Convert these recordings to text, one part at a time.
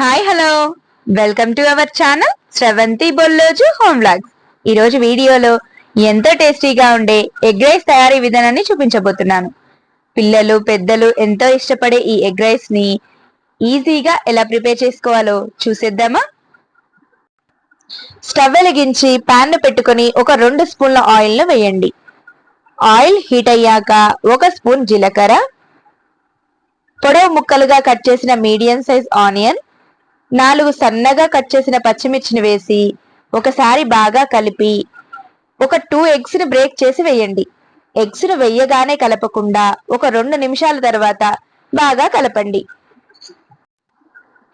Hi hello welcome to our channel Shravanthi Bolloju home vlogs ఈరోజు వీడియోలో ఎంతో టేస్టీగా ఉండే ఎగ్ రైస్ తయారీ విధానాన్ని చూపించబోతున్నాను. పిల్లలు పెద్దలు ఎంతో ఇష్టపడే ఈ ఎగ్ రైస్ని ఈజీగా ఎలా ప్రిపేర్ చేసుకోవాలో చూసేద్దామా? స్టవ్ వెలిగించి ప్యాన్ పెట్టుకుని పెట్టుకొని ఒక రెండు స్పూన్ల ఆయిల్ను వేయండి. ఆయిల్ హీట్ అయ్యాక ఒక స్పూన్ జీలకర్ర పొడవు ముక్కలుగా కట్ చేసిన మీడియం సైజ్ ఆనియన్ నాలుగు సన్నగా కట్ చేసిన పచ్చిమిర్చిని వేసి ఒకసారి బాగా కలిపి ఒక టూ ఎగ్స్ని బ్రేక్ చేసి వేయండి. ఎగ్స్ను వేయగానే కలపకుండా ఒక రెండు నిమిషాల తర్వాత బాగా కలపండి.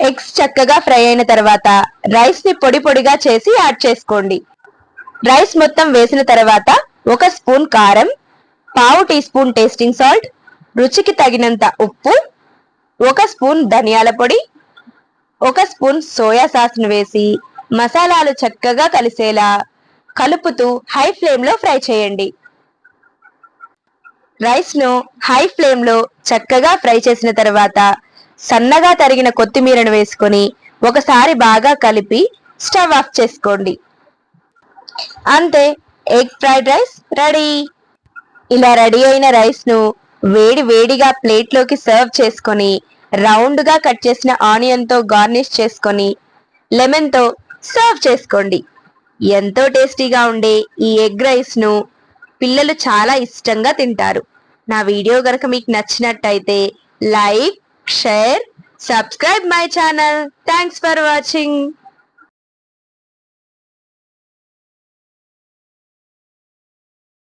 ఎగ్స్ చక్కగా ఫ్రై అయిన తర్వాత రైస్ని పొడి పొడిగా చేసి యాడ్ చేసుకోండి. రైస్ మొత్తం వేసిన తర్వాత ఒక స్పూన్ కారం పావు టీ స్పూన్ టేస్టింగ్ సాల్ట్ రుచికి తగినంత ఉప్పు ఒక స్పూన్ ధనియాల పొడి ఒక స్పూన్ సోయా సాస్ను వేసి మసాలాలు చక్కగా కలిసేలా కలుపుతూ హై ఫ్లేమ్లో ఫ్రై చేయండి. రైస్ను హై ఫ్లేమ్లో చక్కగా ఫ్రై చేసిన తర్వాత సన్నగా తరిగిన కొత్తిమీరను వేసుకొని ఒకసారి బాగా కలిపి స్టవ్ ఆఫ్ చేసుకోండి. అంతే ఎగ్ ఫ్రైడ్ రైస్ రెడీ. ఇలా రెడీ అయిన రైస్ను వేడి వేడిగా ప్లేట్లోకి సర్వ్ చేసుకొని రౌండ్గా కట్ చేసిన ఆనియన్తో గార్నిష్ చేసుకొని లెమన్తో సర్వ్ చేసుకోండి. ఎంతో టేస్టీగా ఉండే ఈ ఎగ్ రైస్ను పిల్లలు చాలా ఇష్టంగా తింటారు. నా వీడియో గనక మీకు నచ్చినట్టయితే like share subscribe my channel. Thanks for watching.